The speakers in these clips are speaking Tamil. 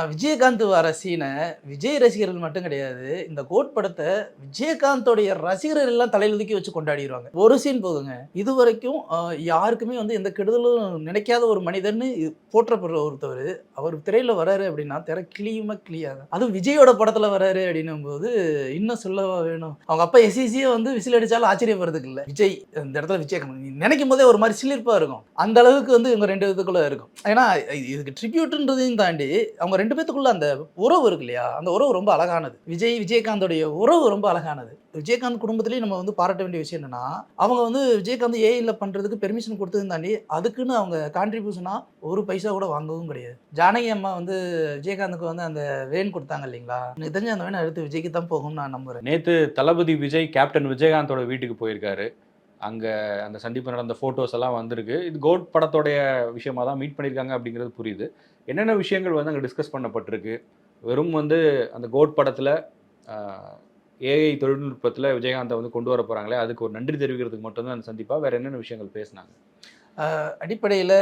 விஜயகாந்த் வர சீனை விஜய் ரசிகர்கள் மட்டும் கிடையாது இந்த கோட் படத்தை விஜயகாந்தோடைய ரசிகர்கள் எல்லாம் தலையிலுதுக்கி வச்சு கொண்டாடிடுவாங்க ஒரு சீன் போதுங்க. இது வரைக்கும் யாருக்குமே வந்து எந்த கெடுதலும் நினைக்காத ஒரு மனிதன்னு போற்றப்படுற ஒருத்தவர் அவர் திரையில் வராரு அப்படின்னா திரை கிளியுமா கிளியாது. அதுவும் விஜயோட படத்தில் வராரு அப்படின்னும் போது இன்னும் சொல்லவா வேணும். அவங்க அப்பா எஸ்இசியே வந்து விசில் அடித்தாலும் ஆச்சரியப்படுறதுக்கு இல்லை. விஜய் இந்த இடத்துல விஜயகாந்த் நினைக்கும் போதே ஒரு மாதிரி சிலிர்ப்பாக இருக்கும். அந்த அளவுக்கு வந்து இவங்க ரெண்டு இதுக்குள்ளே இருக்கும். ஏன்னா இது- இதுக்கு ட்ரிபியூட்ன்றதையும் தாண்டி அவங்க ரெண்டு பேத்துக்குள்ள அந்த உறவு இருக்கு இல்லையா? அந்த உறவு ரொம்ப அழகானது. விஜய் விஜயகாந்தோடைய உறவு ரொம்ப அழகானது. விஜயகாந்த் குடும்பத்திலேயே நம்ம வந்து பாராட்ட வேண்டிய விஷயம் என்னன்னா அவங்க வந்து விஜயகாந்த் ஏஐல பண்றதுக்கு பெர்மிஷன் கொடுத்ததும் தாண்டி அதுக்குன்னு அவங்க கான்ட்ரிபியூஷனா ஒரு பைசா கூட வாங்கவும் கிடையாது. ஜானகி அம்மா வந்து விஜயகாந்துக்கு வந்து அந்த வேன் கொடுத்தாங்க இல்லைங்களா? எனக்கு தெரிஞ்ச அந்த வேன் அடுத்து விஜய்க்கு தான் போகும்னு நான் நம்புறேன். நேத்து தளபதி விஜய் கேப்டன் விஜயகாந்தோட வீட்டுக்கு போயிருக்காரு. அங்கே அந்த சந்திப்பு நடந்த ஃபோட்டோஸ் எல்லாம் வந்திருக்கு. இது கோட் படத்தோடைய விஷயமா தான் மீட் பண்ணியிருக்காங்க அப்படிங்கிறது புரியுது. என்னென்ன விஷயங்கள் வந்து அங்கே டிஸ்கஸ் பண்ணப்பட்டிருக்கு? வெறும் வந்து அந்த கோட் படத்தில் ஏஐ தொழில்நுட்பத்தில் விஜயகாந்தை வந்து கொண்டு வர போகிறாங்களே அதுக்கு ஒரு நன்றி தெரிவிக்கிறதுக்கு மட்டும்தான் அந்த சந்திப்பாக வேறு என்னென்ன விஷயங்கள் பேசினாங்க? அடிப்படையில்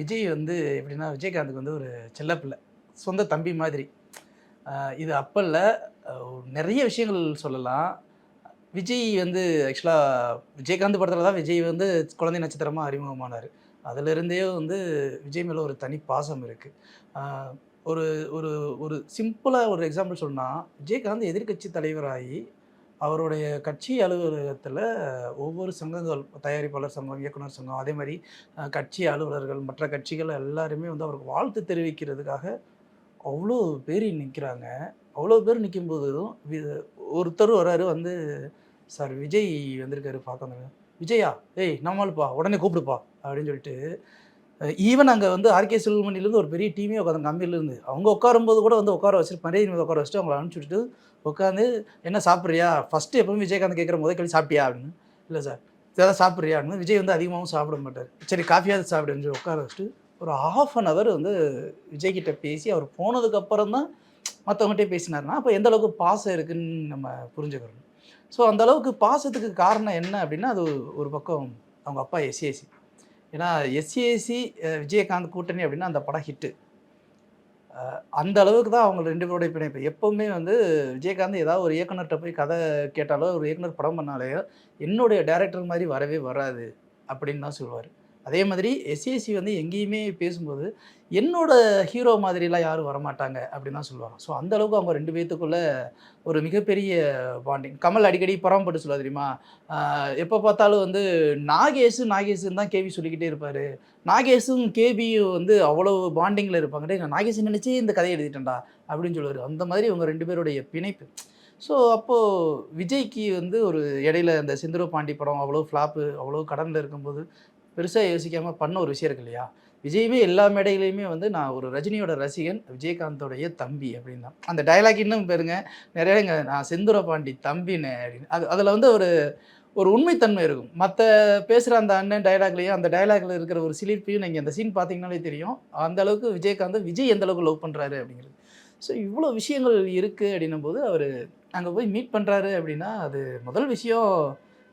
விஜய் வந்து எப்படின்னா விஜயகாந்துக்கு வந்து ஒரு செல்லப்பிள்ளை சொந்த தம்பி மாதிரி. இது அப்போ இல்லை நிறைய விஷயங்கள் சொல்லலாம். விஜய் வந்து ஆக்சுவலாக விஜயகாந்த் படத்தில் தான் விஜய் வந்து குழந்தை நட்சத்திரமாக அறிமுகமானார். அதிலிருந்தே வந்து விஜய் மேலே ஒரு தனி பாசம் இருக்குது ஒரு ஒரு ஒரு சிம்பிளாக ஒரு எக்ஸாம்பிள் சொன்னால் விஜயகாந்த் எதிர்க்கட்சி தலைவராகி அவருடைய கட்சி அலுவலகத்தில் ஒவ்வொரு சங்கங்கள் தயாரிப்பாளர் சங்கம் இயக்குனர் சங்கம் அதே மாதிரி கட்சி அலுவலர்கள் மற்ற கட்சிகள் எல்லாருமே வந்து அவருக்கு வாழ்த்து தெரிவிக்கிறதுக்காக அவ்வளோ பேர் நிற்கிறாங்க அவ்வளோ பேர் நிற்கும்போதும் வி- ஒருத்தர் வராரு வந்து சார் விஜய் வந்திருக்காரு பார்க்கணும் விஜயா? ஏய் நம்மளுப்பா உடனே கூப்பிடுப்பா அப்படின்னு சொல்லிட்டு ஈவன் அங்கே வந்து ஆர்கே செல்வமணிலேருந்து ஒரு பெரிய டீமே உட்காந்து கம்பியிலேருந்து அவங்க உட்காரும்போது கூட வந்து உட்கார வச்சுட்டு மரியாதை மீது உட்கார வச்சுட்டு அவங்களை அனுப்பிச்சுட்டு உட்காந்து என்ன சாப்பிட்றியா? ஃபஸ்ட்டு எப்பவுமே விஜயகாந்த் கேட்குற முதல் கேள்வி சாப்பிட்டியா? அப்படின்னு. இல்லை சார் இதெல்லாம் சாப்பிட்றியா? அப்படின்னு. விஜய் வந்து அதிகமாகவும் சாப்பிட மாட்டார். சரி காஃபியாவது சாப்பிடுன்னு சொல்லி உட்கார வச்சுட்டு ஒரு ஆஃப் அன் அவர் வந்து விஜய்கிட்ட பேசி அவர் போனதுக்கப்புறம் தான் மற்றவங்ககிட்டே பேசினாருன்னா அப்போ எந்த அளவுக்கு பாசம் இருக்குன்னு நம்ம புரிஞ்சுக்கிறோம். ஸோ அந்த அளவுக்கு பாசத்துக்கு காரணம் என்ன அப்படின்னா அது ஒரு பக்கம் அவங்க அப்பா எஸ்சிஎஸ்சி ஏன்னா எஸ்சிஎஸ்சி விஜயகாந்த் கூட்டணி அப்படின்னா அந்த படம் ஹிட்டு அந்த அளவுக்கு தான் அவங்க ரெண்டு பேருடைய பிணைப்பு. எப்போவுமே வந்து விஜயகாந்த் ஏதாவது ஒரு இயக்குனர்கிட்ட போய் கதை கேட்டாலோ ஒரு இயக்குனர் படம் பண்ணாலேயோ என்னுடைய டேரக்டர் மாதிரி வரவே வராது அப்படின்னு தான் சொல்லுவார். அதே மாதிரி எஸ்சிஎஸ்சி வந்து எங்கேயுமே பேசும்போது என்னோட ஹீரோ மாதிரிலாம் யாரும் வரமாட்டாங்க அப்படின்னு தான் சொல்லுவாங்க. ஸோ அந்த அளவுக்கு அவங்க ரெண்டு பேத்துக்குள்ள ஒரு மிகப்பெரிய பாண்டிங் கமல் அடிக்கடி புறம்பட்டு சொல்லுவா தெரியுமா? எப்போ பார்த்தாலும் வந்து நாகேஷ் நாகேஷுன்னு தான் கேவி சொல்லிக்கிட்டே இருப்பார். நாகேஷும் கேபியும் வந்து அவ்வளோ பாண்டிங்கில் இருப்பாங்க. நான் நாகேஷ் நினச்சி இந்த கதையை எழுதிட்டேன்டா அப்படின்னு சொல்லுவார். அந்த மாதிரி இவங்க ரெண்டு பேருடைய பிணைப்பு. ஸோ அப்போது விஜய்க்கு வந்து ஒரு இடையில அந்த செந்தூர பாண்டி படம் அவ்வளோ ஃப்ளாப்பு அவ்வளோ கடனில் இருக்கும்போது பெருசாக யோசிக்காமல் பண்ண ஒரு விஷயம் இருக்கு இல்லையா? விஜயுமே எல்லா மேடைகளையுமே வந்து நான் ஒரு ரஜினியோட ரசிகன் விஜயகாந்தோடைய தம்பி அப்படின்னு. தான் அந்த டயலாக் இன்னும் பாருங்க நிறையங்க நான் செந்துரபாண்டி தம்பின்னு அப்படின்னு. அது அதில் வந்து ஒரு ஒரு உண்மைத்தன்மை இருக்கும். மற்ற பேசுகிற அந்த அண்ணன் டயலாக்லேயும் அந்த டைலாக்ல இருக்கிற ஒரு சிலிர்ப்பையும் நீங்கள் அந்த சீன் பார்த்தீங்கனாலே தெரியும். அந்த அளவுக்கு விஜயகாந்த் விஜய் எந்த அளவுக்கு லவ் பண்ணுறாரு அப்படிங்கிறது. ஸோ இவ்வளோ விஷயங்கள் இருக்குது அப்படின்னும் போது அவர் அங்கே போய் மீட் பண்ணுறாரு அப்படின்னா அது முதல் விஷயம்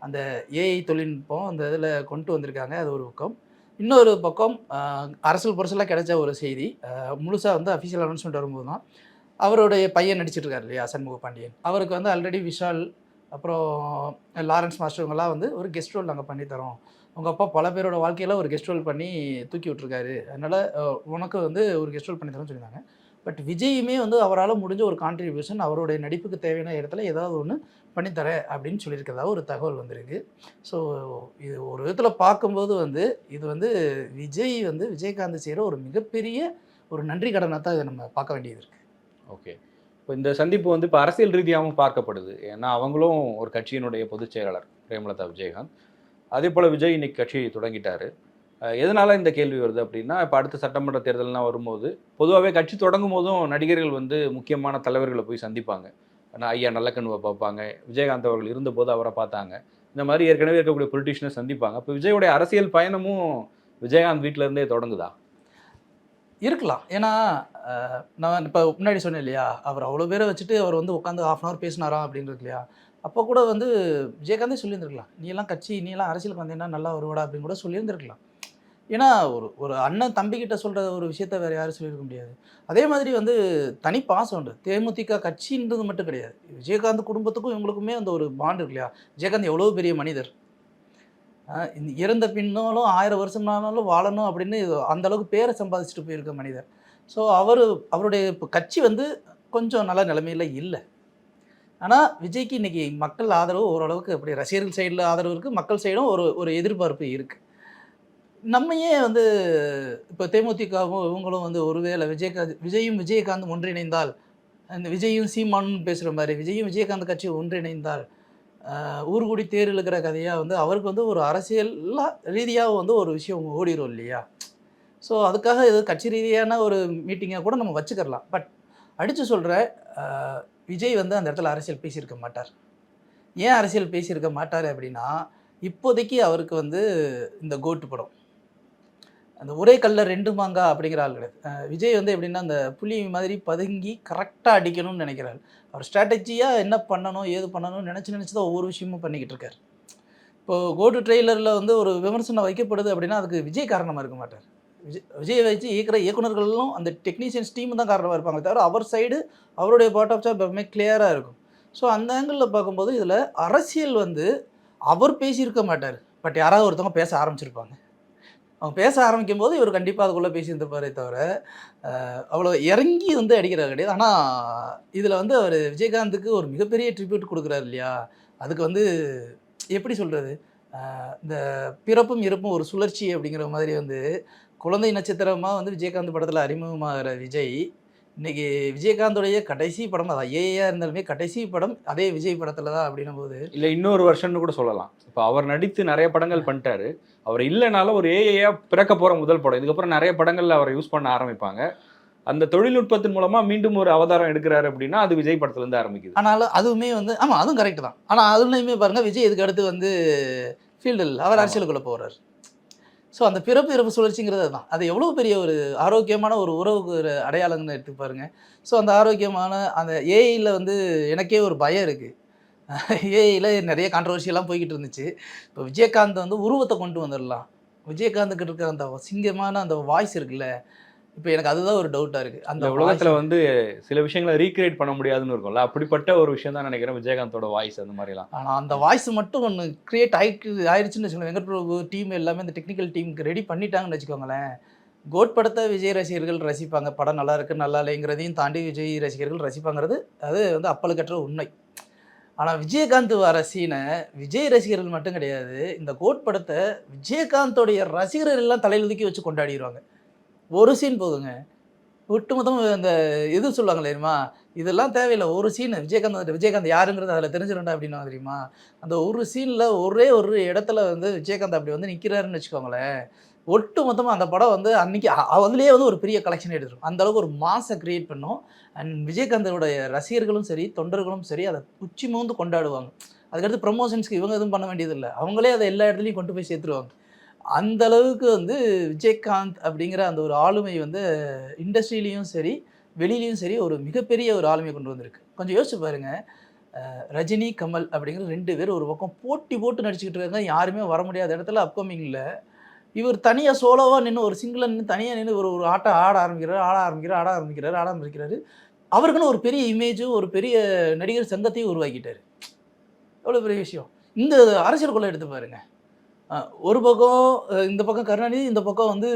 அந்த ஏஐ தொழில்நுட்பம் அந்த இதில் கொண்டு வந்திருக்காங்க. அது ஒரு பக்கம். இன்னொரு பக்கம் அரசல் அரசியல் புரசலாக கிடைச்ச ஒரு செய்தி முழுசாக வந்து அஃபிஷியல் அனௌன்ஸ்மெண்ட் வரும்போது தான் அவருடைய பையன் நடிச்சிட்டு இருக்காரு இல்லையா சண்முக பாண்டியன். அவருக்கு வந்து ஆல்ரெடி விஷால் அப்புறம் லாரன்ஸ் மாஸ்டர் இவங்கெல்லாம் வந்து ஒரு கெஸ்ட் ரோல் நாங்கள் பண்ணித்தரோம் உங்கள் அப்பா பல பேரோட வாழ்க்கையில் ஒரு கெஸ்ட் ரோல் பண்ணி தூக்கி விட்டுருக்காரு. அதனால் உனக்கு வந்து ஒரு கெஸ்ட் ரோல் பண்ணி தரோம்னு சொல்லியிருந்தாங்க. பட் விஜயுமே வந்து அவரால் முடிஞ்ச ஒரு கான்ட்ரிபியூஷன் அவருடைய நடிப்புக்கு தேவையான இடத்துல ஏதாவது ஒன்று பண்ணித்தரேன் அப்படின்னு சொல்லியிருக்கிறதா ஒரு தகவல் வந்திருக்கு. ஸோ இது ஒரு விதத்தில் பார்க்கும்போது வந்து இது வந்து விஜய் வந்து விஜயகாந்த் செய்கிற ஒரு மிகப்பெரிய ஒரு நன்றி கடனாக தான் இதை நம்ம பார்க்க வேண்டியது இருக்குது ஓகே. இப்போ இந்த சந்திப்பு வந்து இப்போ அரசியல் ரீதியாகவும் பார்க்கப்படுது. ஏன்னா அவங்களும் ஒரு கட்சியினுடைய பொதுச் செயலாளர் பிரேமலதா விஜயகாந்த். அதே போல் விஜய் இன்னைக்கு கட்சியை தொடங்கிட்டாரு. எதனால் இந்த கேள்வி வருது அப்படின்னா இப்போ அடுத்த சட்டமன்ற தேர்தல்லாம் வரும்போது பொதுவாகவே கட்சி தொடங்கும் போதும் நடிகர்கள் வந்து முக்கியமான தலைவர்களை போய் சந்திப்பாங்க. ஐயா நல்லக்கண்ணுவை பார்ப்பாங்க. விஜயகாந்த் அவர்கள் இருந்தபோது அவரை பார்த்தாங்க. இந்த மாதிரி ஏற்கனவே இருக்கக்கூடிய பொலிட்டிஷியனை சந்திப்பாங்க. இப்போ விஜயோடைய அரசியல் பயணமும் விஜயகாந்த் வீட்டில இருந்தே தொடங்குதா? இருக்கலாம். ஏன்னா நான் இப்போ முன்னாடி சொன்னேன் இல்லையா? அவர் அவ்வளோ பேரை வச்சுட்டு அவர் வந்து உட்காந்து ஹாஃப் அன் ஹவர் பேசினாரா அப்படின்றது இல்லையா? அப்போ கூட வந்து விஜயகாந்தே சொல்லியிருந்திருக்கலாம். நீ எல்லாம் கட்சி நீ எல்லாம் அரசியலுக்கு வந்தீங்கன்னா நல்லா வருவாடா அப்படின்னு கூட சொல்லியிருந்திருக்கலாம். ஏன்னா ஒரு ஒரு அண்ணன் தம்பிக்கிட்ட சொல்கிற ஒரு விஷயத்த வேறு யாரும் சொல்லியிருக்க முடியாது. அதே மாதிரி வந்து தனி பாசம் உண்டு. தேமுதிக கட்சின்றது மட்டும் கிடையாது. விஜயகாந்த் குடும்பத்துக்கும் இவங்களுக்குமே அந்த ஒரு பாண்ட் இருக்கு இல்லையா? விஜயகாந்த் எவ்வளோ பெரிய மனிதர்? இறந்த பின்னாலும் ஆயிரம் வருஷம்னாலும் வாழணும் அப்படின்னு அந்தளவுக்கு அந்த அளவுக்கு பேரை சம்பாதிச்சுட்டு போயிருக்க மனிதர். ஸோ அவர் அவருடைய இப்போ கட்சி வந்து கொஞ்சம் நல்ல நிலைமையில் இல்லை. ஆனால் விஜய்க்கு இன்னைக்கு மக்கள் ஆதரவு ஓரளவுக்கு அப்படி ரசிகர்கள் சைடில் ஆதரவு இருக்குது மக்கள் சைடும் ஒரு ஒரு எதிர்பார்ப்பு இருக்குது நம்ம ஏன் வந்து இப்போ தேமுதிகவும் இவங்களும் வந்து ஒருவேளை விஜயகாந்த் விஜயும் விஜயகாந்த் ஒன்றிணைந்தால் அந்த விஜயும் சீமானும் பேசுகிற மாதிரி விஜயும் விஜயகாந்த் கட்சி ஒன்றிணைந்தால் ஊர்கூடி தேர் இழுக்கிற கதையாக வந்து அவருக்கு வந்து ஒரு அரசியல் ரீதியாக வந்து ஒரு விஷயம் ஓடிரும் இல்லையா? ஸோ அதுக்காக இது கட்சி ரீதியான ஒரு மீட்டிங்காக கூட நம்ம வச்சுக்கலாம் பட் அடித்து சொல்கிற விஜய் வந்து அந்த இடத்துல அரசியல் பேசியிருக்க மாட்டார். ஏன் அரசியல் பேசியிருக்க மாட்டார் அப்படின்னா இப்போதைக்கு அவருக்கு வந்து இந்த கோட்டு படம். அந்த ஒரே கல்ல ரெண்டு மாங்கா அப்படிங்கிற ஆள் கிடையாது விஜய் வந்து எப்படின்னா அந்த புலி மாதிரி பதுங்கி கரெக்டாக அடிக்கணும்னு நினைக்கிறாரு. அவர் ஸ்ட்ராட்டஜியாக என்ன பண்ணணும் ஏது பண்ணணும்னு நினச்சி நினச்சி தான் ஒவ்வொரு விஷயமும் பண்ணிக்கிட்டு இருக்காரு. இப்போது கோட்டு ட்ரெய்லரில் வந்து ஒரு விமர்சனம் வைக்கப்படுது அப்படின்னா அதுக்கு விஜய் காரணமாக இருக்க மாட்டார். விஜய் விஜய் வச்சு இயக்குற இயக்குநர்களும் அந்த டெக்னீஷியன்ஸ் டீம் தான் காரணமாக இருப்பாங்க தவிர அவர் சைடு அவருடைய பார்ட் ஆஃப் ஜாப் எப்பவுமே கிளியராக இருக்கும். ஸோ அந்த ஆங்கிளில் பார்க்கும்போது இதில் அரசியல் வந்து அவர் பேசியிருக்க மாட்டார். பட் யாராவது ஒருத்தவங்க பேச ஆரம்பிச்சிருப்பாங்க. அவங்க பேச ஆரம்பிக்கும் போது இவர் கண்டிப்பாக அதுக்குள்ளே பேசியிருந்திருப்பாரே தவிர அவ்வளோ இறங்கி வந்து அடிக்கிறார் கிடையாது. ஆனால் இதில் வந்து அவர் விஜயகாந்துக்கு ஒரு மிகப்பெரிய ட்ரிபியூட் கொடுக்குறாரு இல்லையா? அதுக்கு வந்து எப்படி சொல்கிறது இந்த பிறப்பும் இறப்பும் ஒரு சுழற்சி அப்படிங்கிற மாதிரி வந்து குழந்தை நட்சத்திரமாக வந்து விஜயகாந்த் படத்தில் அறிமுகமாகிற விஜய் இன்னைக்கு விஜயகாந்தோடைய கடைசி படம் அது ஐஏயா இருந்தாலுமே கடைசி படம் அதே விஜய் படத்தில் தான் அப்படின்னும் போது இல்லை இன்னொரு வருஷம்னு கூட சொல்லலாம். இப்போ அவர் நடித்து நிறைய படங்கள் பண்ணிட்டாரு. அவர் இல்லைனாலும் ஒரு ஏஐயா பிறக்க போகிற முதல் படம். இதுக்கப்புறம் நிறைய படங்கள்ல அவரை யூஸ் பண்ண ஆரம்பிப்பாங்க. அந்த தொழில்நுட்பத்தின் மூலமா மீண்டும் ஒரு அவதாரம் எடுக்கிறாரு அப்படின்னா அது விஜய் படத்துல இருந்து ஆரம்பிக்குது. ஆனாலும் அதுவுமே வந்து ஆமாம் அதுவும் கரெக்ட் தான். ஆனால் அதுலையுமே பாருங்கள் விஜய் இதுக்கு அடுத்து வந்து ஃபீல்டில் அவர். அரசியலுக்குள்ளே போகிறார் ஸோ அந்த பிறப்பு இறப்பு சுழற்சிங்கிறது தான் அது எவ்வளோ பெரிய ஒரு ஆரோக்கியமான ஒரு உறவுக்கு ஒரு அடையாளங்கன்னு எடுத்து பாருங்கள் ஸோ அந்த ஆரோக்கியமான அந்த ஏஐயில் வந்து எனக்கே ஒரு பயம் இருக்குது ஏஐயில் நிறைய கான்ட்ரவர்சியெல்லாம் போய்கிட்டு இருந்துச்சு. இப்போ விஜயகாந்த் வந்து உருவத்தை கொண்டு வந்துடலாம் விஜயகாந்துக்கு இருக்கிற அந்த சிங்கமான அந்த வாய்ஸ் இருக்குல்ல இப்போ எனக்கு அதுதான் ஒரு டவுட்டாக இருக்குது அந்த அந்த உலகத்துல வந்து சில விஷயங்களை ரீக்ரியேட் பண்ண முடியாதுன்னு இருக்கும்ல. அப்படிப்பட்ட ஒரு விஷயம் தான் நினைக்கிறேன் விஜயகாந்தோட வாய்ஸ் அந்த மாதிரிலாம். ஆனால் அந்த வாய்ஸ் மட்டும் ஒன்று கிரியேட் ஆயிட்டு ஆயிடுச்சுன்னு வச்சுக்கோங்களேன். வெங்கட் பிரபு டீம் எல்லாமே இந்த டெக்னிக்கல் டீமுக்கு ரெடி பண்ணிட்டாங்கன்னு வச்சுக்கோங்களேன். கோட் படத்தை விஜய் ரசிகர்கள் ரசிப்பாங்க. படம் நல்லா இருக்கு நல்லா இல்லைங்கிறதையும் தாண்டி விஜய் ரசிகர்கள் ரசிப்பாங்கிறது அது வந்து அப்பலுக்கற்ற உண்மை. ஆனால் விஜயகாந்த் வர சீனை விஜய் ரசிகர்கள் மட்டும் கிடையாது. இந்த கோட் படத்தை விஜயகாந்தோடைய ரசிகர்கள் எல்லாம் தலையில் தூக்கி வச்சு கொண்டாடிடுவாங்க ஒரு சீன் போதுங்க. ஒட்டுமொத்தம் அந்த இது சொல்லுவாங்க தெரியுமா? இதெல்லாம் தேவையில்லை. ஒரு சீன் விஜயகாந்த் விஜயகாந்த் யாருங்கிறது அதில் தெரிஞ்சிடண்டா அப்படின்னா தெரியுமா? அந்த ஒரு சீனில் ஒரே ஒரு இடத்துல வந்து விஜயகாந்த் அப்படி வந்து நிற்கிறாருன்னு வச்சுக்கோங்களேன். ஒட்டு மொத்தமாக அந்த படம் வந்து அன்றைக்கி அதுலேயே வந்து ஒரு பெரிய கலெக்ஷன் எடுத்துரும். அந்த அளவுக்கு ஒரு மாசை கிரியேட் பண்ணும். அண்ட் விஜயகாந்தோடைய ரசிகர்களும் சரி தொண்டர்களும் சரி அதை உச்சி மூந்து கொண்டாடுவாங்க. அதுக்கடுத்து ப்ரமோஷன்ஸ்க்கு இவங்க எதுவும் பண்ண வேண்டியதில்லை. அவங்களே அதை எல்லா இடத்துலையும் கொண்டு போய் சேர்த்துருவாங்க. அந்த அளவுக்கு வந்து விஜயகாந்த் அப்படிங்கிற அந்த ஒரு ஆளுமை வந்து இண்டஸ்ட்ரியிலையும் சரி வெளியிலையும் சரி ஒரு மிகப்பெரிய ஒரு ஆளுமை கொண்டு வந்திருக்கு. கொஞ்சம் யோசிச்சு பாருங்க. ரஜினி கமல் அப்படிங்கிற ரெண்டு பேர் ஒரு பக்கம் போட்டி போட்டு நடிச்சுக்கிட்டு இருக்காங்க. யாருமே வர முடியாத இடத்துல அப்கமிங்கில் இவர் தனியாக சோலோவாக நின்று ஒரு சிங்கிளாக நின்று தனியாக நின்று ஒரு ஒரு ஆட்டம் ஆட ஆரம்பிக்கிறார் ஆட ஆரம்பிக்கிறார் ஆட ஆரம்பிக்கிறார் ஆட ஆரம்பிக்கிறாரு. அவருக்குன்னு ஒரு பெரிய இமேஜும் ஒரு பெரிய நடிகர் சங்கத்தையும் உருவாக்கிட்டார். எவ்வளோ பெரிய விஷயம். இந்த அரசியலுக்குள்ளே எடுத்து பாருங்கள் ஒரு பக்கம் இந்த பக்கம் கருணாநிதி இந்த பக்கம் வந்து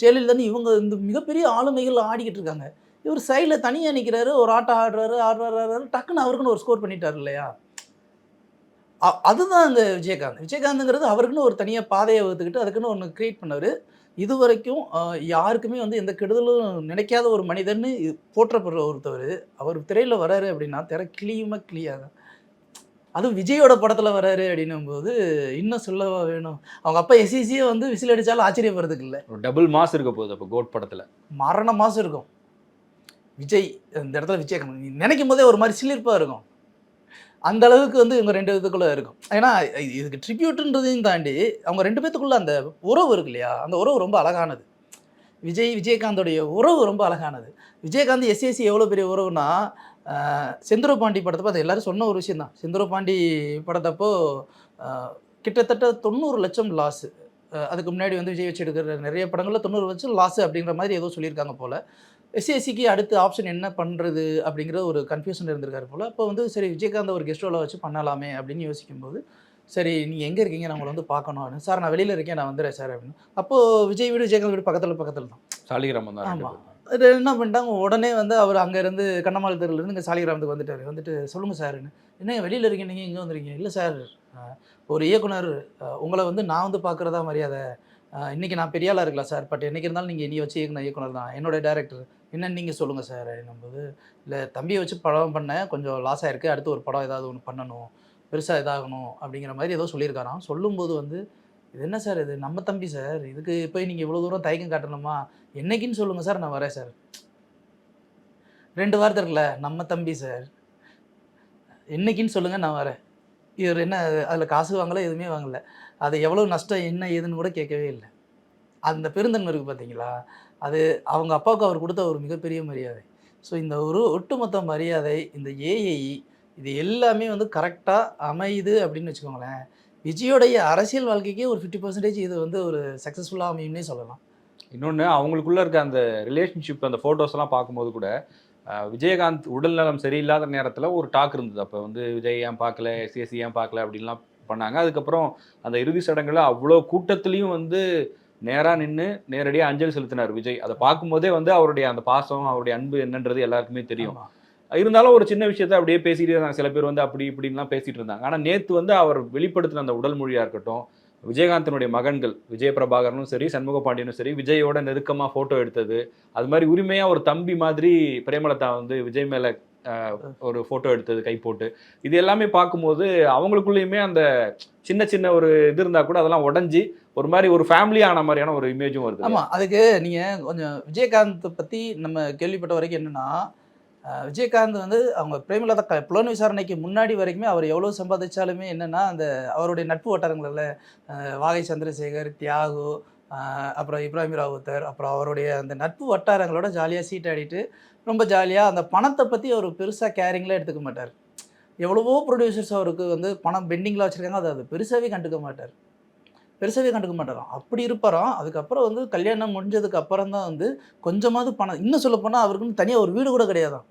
ஜெயலலிதான்னு இவங்க இந்த மிகப்பெரிய ஆளுமைகள் ஆடிக்கிட்டு இருக்காங்க. இவர் சைடில் தனியாக நிற்கிறாரு ஒரு ஆட்டம் ஆடுறாரு ஆடுறாரு ஆடுறாரு டக்குன்னு அவருக்குன்னு ஒரு ஸ்கோர் பண்ணிட்டாரு இல்லையா? அதுதான் அந்த விஜயகாந்த். விஜயகாந்துங்கிறது அவருக்குன்னு ஒரு தனியாக பாதையை வகுத்துக்கிட்டு அதுக்குன்னு ஒன்று கிரியேட் பண்ணார். இது வரைக்கும் யாருக்குமே வந்து எந்த கெடுதலும் நினைக்காத ஒரு மனிதன்னு போற்றப்படுற ஒருத்தவர். அவர் திரையில் வராரு அப்படின்னா திரை கிளியுமா கிளியாக அதுவும் விஜயோட படத்தில் வராரு அப்படின்னும் போது இன்னும் சொல்லவா வேணும்? அவங்க அப்பா எஸ்இசியே வந்து விசில் அடித்தாலும் ஆச்சரியப்படுறதுக்கு இல்லை. ஒரு டபுள் மாஸ் இருக்க போகுது அப்போ கோட் படத்துல. மரண மாதம் இருக்கும். விஜய் இந்த இடத்துல விஜய் நினைக்கும் போதே ஒரு மாதிரி சிலிர்ப்பாக இருக்கும். அந்த அளவுக்கு வந்து இவங்க ரெண்டு இதுக்குள்ளே இருக்கும். ஏன்னா இது- இதுக்கு ட்ரிபியூட்டுன்றதையும் தாண்டி அவங்க ரெண்டு பேத்துக்குள்ள அந்த உறவு இருக்கு இல்லையா? அந்த உறவு ரொம்ப அழகானது. விஜய் விஜயகாந்தோடைய உறவு ரொம்ப அழகானது. விஜயகாந்த் எஸ்எஸ்சி எவ்வளோ பெரிய உறவுனா செந்தூர பாண்டி படத்தப்போ அது எல்லாரும் சொன்ன ஒரு விஷயம் தான் செந்தூர பாண்டி படத்தப்போ கிட்டத்தட்ட தொண்ணூறு லட்சம் லாஸு அதுக்கு முன்னாடி வந்து விஜய் வச்சு எடுக்கிற நிறைய படங்களில் தொண்ணூறு வச்சு லாஸ் அப்படிங்கிற மாதிரி ஏதோ சொல்லியிருக்காங்க போல். எஸ்சிஎஸ்சிக்கு அடுத்த ஆப்ஷன் என்ன பண்ணுறது அப்படிங்கிற ஒரு கன்ஃபியூஷன் இருந்திருக்காரு போல். அப்போ வந்து சரி விஜயகாந்த் ஒரு கெஸ்ட் ரோலை வச்சு பண்ணலாமே அப்படின்னு யோசிக்கும்போது சரி நீங்கள் எங்கே இருக்கீங்க? நான் உங்களை வந்து பார்க்கணும் அப்படின்னு. சார் நான் வெளியில் இருக்கேன் நான் வந்துடுறேன் சார் அப்படின்னு. அப்போது விஜய் வீடு விஜயகாந்த் வீடு பக்கத்தில் பக்கத்தில் தான் சாலிகிராமம் தான் ரெண்டு ஆமா. பேரும். அது என்ன பண்ணிட்டாங்க? உடனே வந்து அவர் அங்கேருந்து கண்ணமாள் தெருலேருந்து இங்கே சாலிகிராமத்துக்கு வந்துட்டார். வந்துட்டு சொல்லுங்கள் சார்னு என்ன வெளியில் இருக்கீங்க? நீங்கள் இங்கே வந்துருக்கீங்க? இல்லை சார் ஒரு இயக்குனர் உங்களை வந்து நான் வந்து பார்க்குறதா மரியாதை. இன்றைக்கி நான் பெரிய ஆளாக இருக்கலாம் சார். பட் என்றைக்கு இருந்தாலும் நீங்கள் இனி வச்சு இயக்குன இயக்குனர் தான். என்னோட டேரக்டர் என்னன்னு நீங்கள் சொல்லுங்கள் சார். என்னும்போது இல்லை தம்பியை வச்சு படம் பண்ணேன். கொஞ்சம் லாஸ் ஆகிருக்கு அடுத்து ஒரு படம் ஏதாவது ஒன்று பண்ணணும். பெருசாக இதாகணும். அப்படிங்கிற மாதிரி ஏதோ சொல்லியிருக்காராம். சொல்லும்போது வந்து இது என்ன சார் இது? நம்ம தம்பி சார். இதுக்கு போய் நீங்கள் இவ்வளோ தூரம் தயக்கம் காட்டணுமா? என்னைக்குன்னு சொல்லுங்கள் சார் நான் வரேன் சார். ரெண்டு வார்த்தை இருக்குல்ல நம்ம தம்பி சார். என்னைக்குன்னு சொல்லுங்கள் நான் வரேன். இவர் என்ன அதில் காசு வாங்கலை எதுவுமே வாங்கலை. அது எவ்வளோ நஷ்டம் என்ன ஏதுன்னு கூட கேட்கவே இல்லை. அந்த பெருந்தன்மை இருக்குது பார்த்தீங்களா அது அவங்க அப்பாவுக்கு அவர் கொடுத்த ஒரு மிகப்பெரிய மரியாதை. ஸோ இந்த ஒரு ஒட்டுமொத்த மரியாதை இந்த ஏஐ இது எல்லாமே வந்து கரெக்டாக அமையுது அப்படின்னு வச்சுக்கோங்களேன். விஜயோடைய அரசியல் வாழ்க்கைக்கே ஒரு ஃபிஃப்டி பர்சன்டேஜ் இது வந்து ஒரு சக்ஸஸ்ஃபுல்லாக அமையும்னே சொல்லலாம். இன்னொன்று அவங்களுக்குள்ள இருக்க அந்த ரிலேஷன்ஷிப் அந்த எல்லாம் பார்க்கும்போது கூட விஜயகாந்த் உடல்நலம் சரியில்லாத நேரத்தில் ஒரு டாக் இருந்தது. அப்போ வந்து விஜய் ஏன் பார்க்கல எஸ்எஸ்சி ஏன் பார்க்கல அப்படின்லாம் பண்ணாங்க. அதுக்கப்புறம் அந்த இறுதி சடங்குல அவ்வளோ கூட்டத்துலேயும் வந்து நேராக நின்று நேரடியாக அஞ்சலி செலுத்தினார் விஜய். அதை பார்க்கும்போதே வந்து அவருடைய அந்த பாசம் அவருடைய அன்பு என்னன்றது எல்லாருக்குமே தெரியும். இருந்தாலும் ஒரு சின்ன விஷயத்த அப்படியே பேசிகிட்டே இருந்தாங்க. சில பேர் வந்து அப்படி இப்படின்லாம் பேசிகிட்டு இருந்தாங்க. ஆனால் நேற்று வந்து அவர் வெளிப்படுத்தின அந்த உடல் மொழியாக இருக்கட்டும் விஜயகாந்தனுடைய மகன்கள் விஜய பிரபாகரனும் சரி சண்முக பாண்டியனும் சரி விஜயோட நெருக்கமாக ஃபோட்டோ எடுத்தது. அது மாதிரி உரிமையாக ஒரு தம்பி மாதிரி பிரேமலதா வந்து விஜய் மேலே ஒரு ஃபோட்டோ எடுத்தது கை போட்டு. இது எல்லாமே பார்க்கும்போது அவங்களுக்குள்ளேயுமே அந்த சின்ன சின்ன ஒரு இது இருந்தால் கூட அதெல்லாம் உடஞ்சி ஒரு மாதிரி ஒரு ஃபேமிலி ஆன மாதிரியான ஒரு இமேஜும் வருது. ஆமாம் அதுக்கு நீங்கள் கொஞ்சம் விஜயகாந்த் பற்றி நம்ம கேள்விப்பட்ட வரைக்கும் என்னென்னா விஜயகாந்த் வந்து அவங்க பிரேமலதா க புலன் விசாரணைக்கு முன்னாடி வரைக்குமே அவர் எவ்வளோ சம்பாதிச்சாலுமே என்னென்னா அந்த அவருடைய நட்பு வட்டாரங்களில் வாகை சந்திரசேகர் தியாகு அப்புறம் இப்ராஹிம் ராவுத்தர் அப்புறம் அவருடைய அந்த நட்பு வட்டாரங்களோட ஜாலியாக சீட் ஆடிட்டு ரொம்ப ஜாலியாக அந்த பணத்தை பற்றி அவர் பெருசாக கேரிங்லாம் எடுத்துக்க மாட்டார். எவ்வளவோ ப்ரொடியூசர்ஸ் அவருக்கு வந்து பணம் பெண்டிங்கில் வச்சுருக்காங்க அதை அது பெருசாகவே கண்டுக்க மாட்டார். பெருசாகவே கண்டுக்க மாட்டாராம் அப்படி இருப்பாராம் அதுக்கப்புறம் வந்து கல்யாணம் முடிஞ்சதுக்கு அப்புறம் தான் வந்து கொஞ்சமாவது பணம் இன்னும் சொல்லப்போனால் அவருக்குன்னு தனியாக ஒரு வீடு கூட கிடையாதான்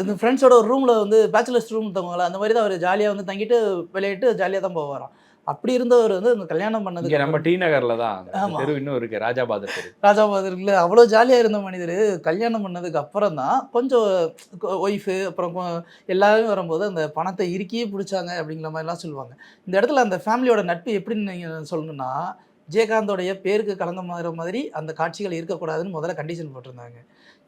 இந்த ஃப்ரெண்ட்ஸோட ஒரு ரூமில் வந்து பேச்சுலர்ஸ் ரூம் தங்குவாங்களா அந்த மாதிரி தான் அவர் ஜாலியாக வந்து தங்கிட்டு விளையாட்டு ஜாலியாக தான் போவாராம். அப்படி இருந்தவர் வந்து இந்த கல்யாணம் பண்ணதுக்கு நம்ம டி நகர்ல தான். தெரு இன்னும் இருக்கு ராஜாபாதர் தெரு. ராஜாபாதர்ல அவ்வளோ ஜாலியாக இருந்த மனிதர் கல்யாணம் பண்ணதுக்கு அப்புறம் தான் கொஞ்சம் ஒய்ஃபு அப்புறம் எல்லாரும் வரும்போது அந்த பணத்தை இறுக்கியே பிடிச்சாங்க அப்படிங்கிற மாதிரிலாம் சொல்லுவாங்க. இந்த இடத்துல அந்த ஃபேமிலியோட நட்பு எப்படின்னு நீங்கள் சொல்லணும்னா விஜயகாந்தோடைய பேருக்கு கலங்கமாகிற மாதிரி அந்த காட்சிகள் இருக்கக்கூடாதுன்னு முதல்ல கண்டிஷன் போட்டிருந்தாங்க.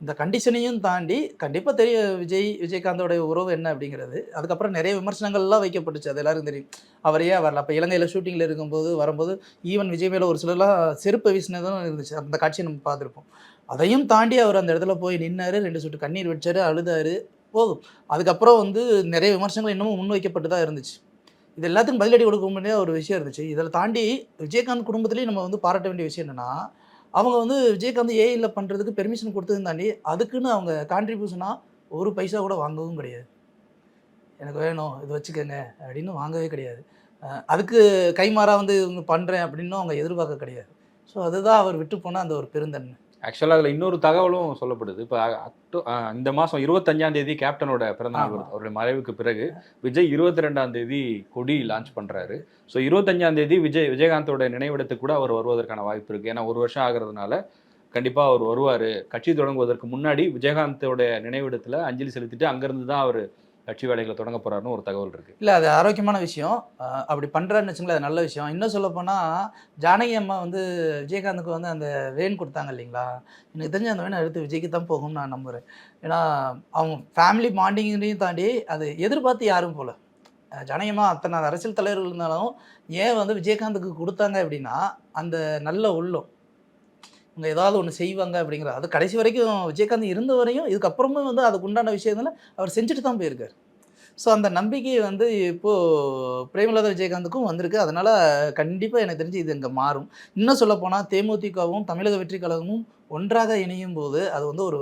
இந்த கண்டிஷனையும் தாண்டி கண்டிப்பாக தெரியும் விஜய் விஜயகாந்தோடைய உறவு என்ன அப்படிங்கிறது. அதுக்கப்புறம் நிறைய விமர்சனங்கள்லாம் வைக்கப்பட்டுச்சு. அது எல்லாருக்கும் தெரியும். அவரையே வரல அப்போ இலங்கையில் ஷூட்டிங்கில் இருக்கும்போது வரும்போது ஈவன் விஜய் மேலே ஒரு சிலர்லாம் செருப்பு வீசினதும் இருந்துச்சு. அந்த காட்சியை நம்ம பார்த்துருப்போம். அதையும் தாண்டி அவர் அந்த இடத்துல போய் நின்னார் ரெண்டு சுட்டு கண்ணீர் வச்சார் அழுதாரு போதும். அதுக்கப்புறம் வந்து நிறைய விமர்சனங்கள் இன்னமும் முன்வைக்கப்பட்டு தான் இருந்துச்சு. இது எல்லாத்துக்கும் பதிலடி கொடுக்க வேண்டிய ஒரு விஷயம் இருந்துச்சு. இதில் தாண்டி விஜயகாந்த் குடும்பத்துலேயும் நம்ம வந்து பாராட்ட வேண்டிய விஷயம் என்னென்னா அவங்க வந்து விஜயகாந்த் ஏஐயில் பண்ணுறதுக்கு பெர்மிஷன் கொடுத்ததும் தாண்டி அதுக்குன்னு அவங்க கான்ட்ரிபியூஷனாக ஒரு பைசா கூட வாங்கவும் கிடையாது. எனக்கு வேணும் இது வச்சுக்கோங்க அப்படின்னு வாங்கவே கிடையாது. அதுக்கு கைமாறாக வந்து இவங்க பண்ணுறேன் அப்படின்னு அவங்க எதிர்பார்க்க கிடையாது. ஸோ அதுதான் அவர் விட்டு போன அந்த ஒரு பெருந்தன்மை. ஆக்சுவலாக அதில் இன்னொரு தகவலும் சொல்லப்படுது. இப்போ அக்டோ இந்த மாதம் இருபத்தஞ்சாம் தேதி கேப்டனோட பிறந்தநாள். வருது அவருடைய மறைவுக்கு பிறகு விஜய் இருபத்தி ரெண்டாம் தேதி கொடி லான்ச் பண்ணுறாரு ஸோ இருபத்தஞ்சாம் தேதி விஜய் விஜயகாந்தோட நினைவிடத்துக்கு கூட அவர் வருவதற்கான வாய்ப்பு இருக்குது ஏன்னா ஒரு வருஷம் ஆகிறதுனால கண்டிப்பாக அவர் வருவார். கட்சி தொடங்குவதற்கு முன்னாடி விஜயகாந்தோட நினைவிடத்தில் அஞ்சலி செலுத்திட்டு அங்கேருந்து தான் அவர் கட்சி வேலைகளை தொடங்க போறாருன்னு ஒரு தகவல் இருக்குது இல்லை அது ஆரோக்கியமான விஷயம். அப்படி பண்ணுறான்னு வச்சுங்களேன் அது நல்ல விஷயம். இன்னும் சொல்லப்போனால் ஜானகி அம்மா வந்து விஜயகாந்துக்கு வந்து அந்த வேன் கொடுத்தாங்க இல்லைங்களா? எனக்கு தெரிஞ்ச அந்த வேன் அடுத்து விஜய்க்கு தான் போகும்னு நான் நம்புகிறேன் ஏன்னா அவங்க ஃபேமிலி பாண்டிங்கையும் தாண்டி அது எதிர்பார்த்து யாரும் போல. ஜனகமாக அத்தனை அரசியல் தலைவர்கள் இருந்தாலும் ஏன் வந்து விஜயகாந்துக்கு கொடுத்தாங்க அப்படின்னா அந்த நல்ல உள்ளம். இவங்க ஏதாவது ஒன்று செய்வாங்க அப்படிங்கிற அது கடைசி வரைக்கும் விஜயகாந்த் இருந்த வரையும் இதுக்கப்புறமும் வந்து அதுக்கு உண்டான விஷயத்தில் அவர் செஞ்சுட்டு தான் போயிருக்கார். ஸோ அந்த நம்பிக்கை வந்து இப்போது பிரேமலதா விஜயகாந்துக்கும் வந்திருக்கு. அதனால் கண்டிப்பாக எனக்கு தெரிஞ்சு இது இங்கே மாறும். இன்னும் சொல்லப்போனால் தேமுதிகவும் தமிழக வெற்றி கழகமும் ஒன்றாக இணையும் போது அது வந்து ஒரு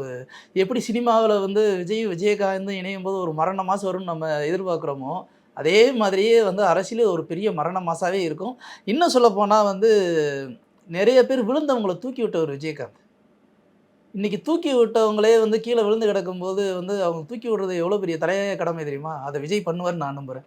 எப்படி சினிமாவில் வந்து விஜய் விஜயகாந்த் இணையும் போது ஒரு மரண மாதம் வரும்னு நம்ம எதிர்பார்க்குறோமோ அதே மாதிரியே வந்து அரசியல் ஒரு பெரிய மரண மாசாவே இருக்கும். இன்னும் சொல்லப்போனால் வந்து நிறைய பேர் விழுந்தவங்களை தூக்கி விட்டவர் விஜயகாந்த். இன்றைக்கி தூக்கி விட்டவங்களே வந்து கீழே விழுந்து கிடக்கும்போது வந்து அவங்க தூக்கி விடுறது எவ்வளோ பெரிய தலையாய கடமை தெரியுமா? அதை விஜய் பண்ணுவார்னு நான் நம்புகிறேன்